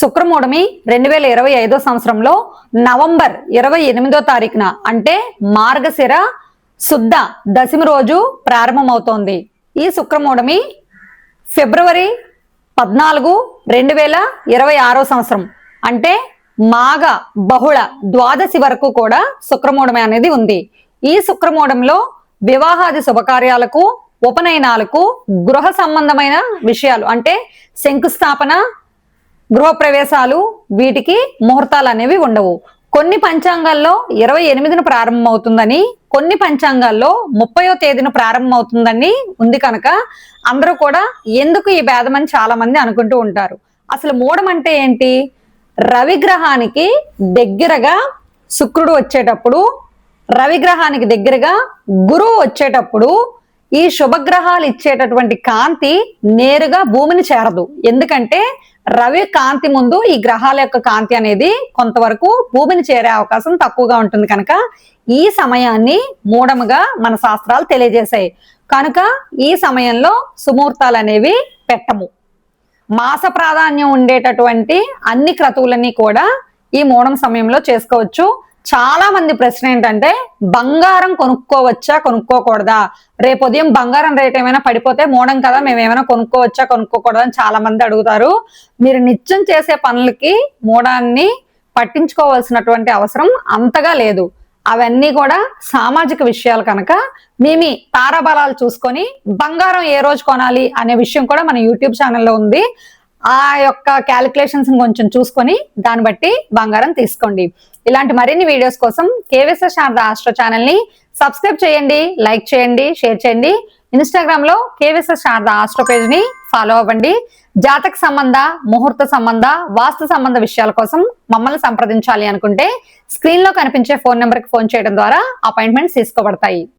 శుక్రమూడమి రెండు వేల ఇరవై ఐదో సంవత్సరంలో నవంబర్ ఇరవై ఎనిమిదో తారీఖున అంటే మార్గశిర శుద్ధ దశమి రోజు ప్రారంభమవుతోంది. ఈ శుక్రమూడమి ఫిబ్రవరి పద్నాలుగు రెండు వేల ఇరవై ఆరో సంవత్సరం అంటే మాఘ బహుళ ద్వాదశి వరకు కూడా శుక్రమూఢమి అనేది ఉంది. ఈ శుక్రమూఢంలో వివాహాది శుభకార్యాలకు ఉపనయనాలకు గృహ సంబంధమైన విషయాలు అంటే శంకుస్థాపన గృహప్రవేశాలు వీటికి ముహూర్తాలు అనేవి ఉండవు. కొన్ని పంచాంగాల్లో ఇరవై ఎనిమిదిన ప్రారంభమవుతుందని కొన్ని పంచాంగాల్లో ముప్పయో తేదీన ప్రారంభమవుతుందని ఉంది కనుక అందరూ కూడా ఎందుకు ఈ భేదం అని చాలా మంది అనుకుంటూ ఉంటారు. అసలు మూడం అంటే ఏంటి? రవిగ్రహానికి దగ్గరగా శుక్రుడు వచ్చేటప్పుడు రవిగ్రహానికి దగ్గరగా గురువు వచ్చేటప్పుడు ఈ శుభగ్రహాలు ఇచ్చేటటువంటి కాంతి నేరుగా భూమిని చేరదు. ఎందుకంటే రవి కాంతి ముందు ఈ గ్రహాల యొక్క కాంతి అనేది కొంతవరకు భూమిని చేరే అవకాశం తక్కువగా ఉంటుంది కనుక ఈ సమయాన్ని మూఢముగా మన శాస్త్రాలు తెలియజేశాయి. కనుక ఈ సమయంలో సుముహూర్తాలు అనేవి పెట్టము. మాస ప్రాధాన్యం ఉండేటటువంటి అన్ని క్రతువులన్నీ కూడా ఈ మూడం సమయంలో చేసుకోవచ్చు. చాలా మంది ప్రశ్న ఏంటంటే బంగారం కొనుక్కోవచ్చా కొనుక్కోకూడదా? రేపు ఉదయం బంగారం రేట్ ఏమైనా పడిపోతే మూడం కదా మేము ఏమైనా కొనుక్కోవచ్చా కొనుక్కోకూడదా అని చాలా మంది అడుగుతారు. మీరు నిత్యం చేసే పనులకి మూడాన్ని పట్టించుకోవాల్సినటువంటి అవసరం అంతగా లేదు. అవన్నీ కూడా సామాజిక విషయాలు కనుక మేమి తారాబలాలు చూసుకొని బంగారం ఏ రోజు కొనాలి అనే విషయం కూడా మన యూట్యూబ్ ఛానల్లో ఉంది. ఆ యొక్క క్యాలిక్యులేషన్స్ కొంచెం చూసుకొని దాన్ని బట్టి బంగారం తీసుకోండి. ఇలాంటి మరిన్ని వీడియోస్ కోసం కేవీఎస్ శారద ఆస్ట్రో ఛానల్ని సబ్స్క్రైబ్ చేయండి లైక్ చేయండి షేర్ చేయండి. ఇన్స్టాగ్రామ్లో కేవీఎస్ శారద ఆస్ట్రో పేజ్ని ఫాలో అవ్వండి. జాతక సంబంధ ముహూర్త సంబంధ వాస్తు సంబంధ విషయాల కోసం మమ్మల్ని సంప్రదించాలి అనుకుంటే స్క్రీన్లో కనిపించే ఫోన్ నెంబర్కి ఫోన్ చేయడం ద్వారా అపాయింట్మెంట్స్ తీసుకోబడతాయి.